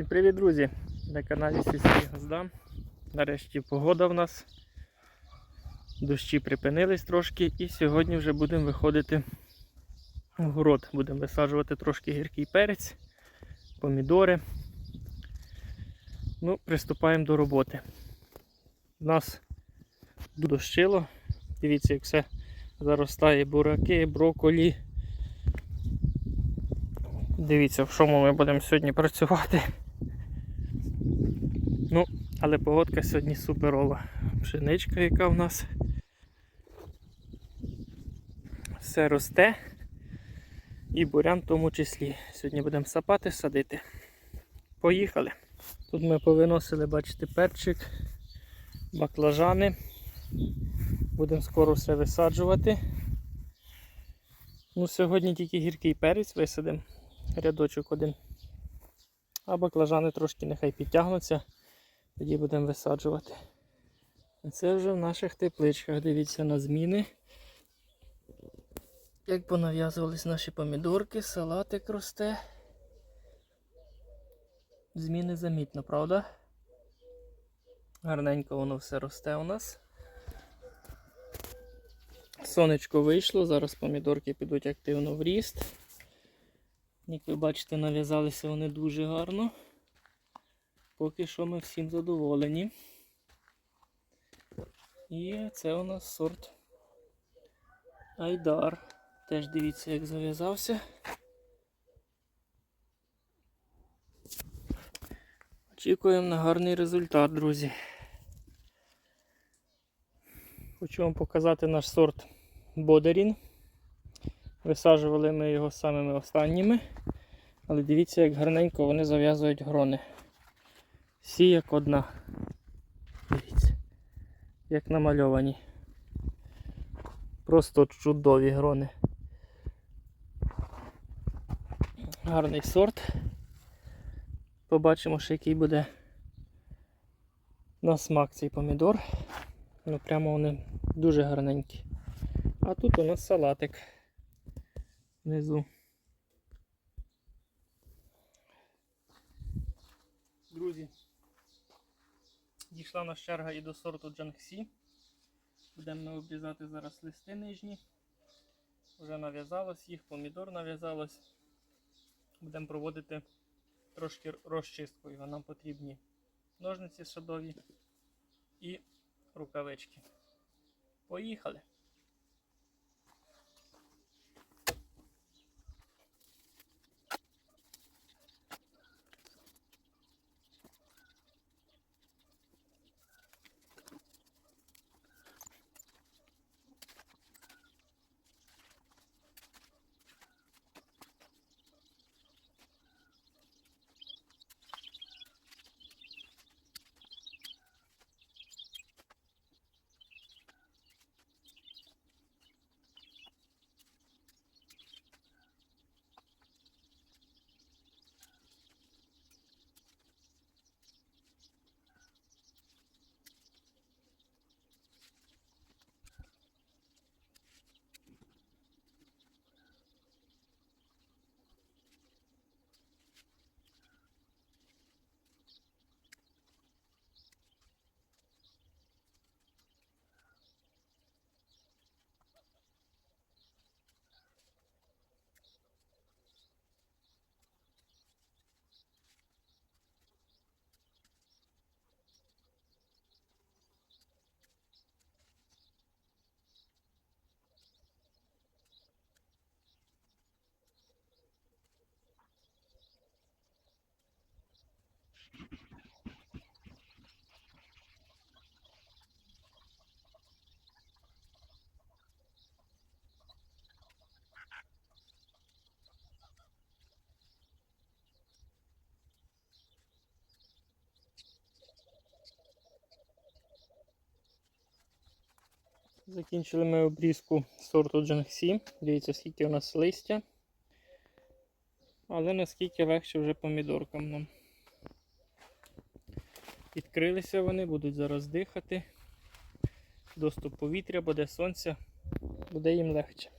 Всім привіт, друзі! На каналі Сільські Гнезда. Нарешті погода в нас. Дощі припинились трошки і сьогодні вже будемо виходити в город. Будемо висаджувати трошки гіркий перець, помідори. Ну, приступаємо до роботи. У нас дощило. Дивіться, як все заростає бураки, броколі. Дивіться, в чому ми будемо сьогодні працювати. Але погодка сьогодні суперова. Пшеничка, яка в нас. Все росте. І бурян в тому числі. Сьогодні будемо сапати, садити. Поїхали. Тут ми повиносили, бачите, перчик, баклажани. Будемо скоро все висаджувати. Ну, сьогодні тільки гіркий перець висадимо рядочок один. А баклажани трошки нехай підтягнуться, тоді будемо висаджувати. Це вже в наших тепличках. Дивіться на зміни. Як понав'язувались наші помідорки, салатик росте. Зміни замітно, правда? Гарненько воно все росте у нас. Сонечко вийшло, зараз помідорки підуть активно в ріст. Як ви бачите, нав'язалися вони дуже гарно. Поки що ми всім задоволені. І це у нас сорт Айдар. Теж дивіться, як зав'язався. Очікуємо на гарний результат, друзі. Хочу вам показати наш сорт Бодарін. Висаджували ми його самими останніми. Але дивіться, як гарненько вони зав'язують грони. Всі як одна. Дивіться, як намальовані. Просто чудові грони. Гарний сорт. Побачимо, що який буде на смак цей помідор. Ну прямо вони дуже гарненькі. А тут у нас салатик внизу. Друзі, дійшла наша черга і до сорту Джангсі. Будемо ми обрізати зараз листи нижні. Вже нав'язалось їх, помідор нав'язалось. Будемо проводити трошки розчистку його. Нам потрібні ножниці садові і рукавички. Поїхали! Закінчили ми обрізку сорту Джангсі. Дивіться, скільки у нас листя. Але наскільки легше вже помідоркам нам. Відкрилися вони, будуть зараз дихати. Доступ повітря, буде сонця, буде їм легше.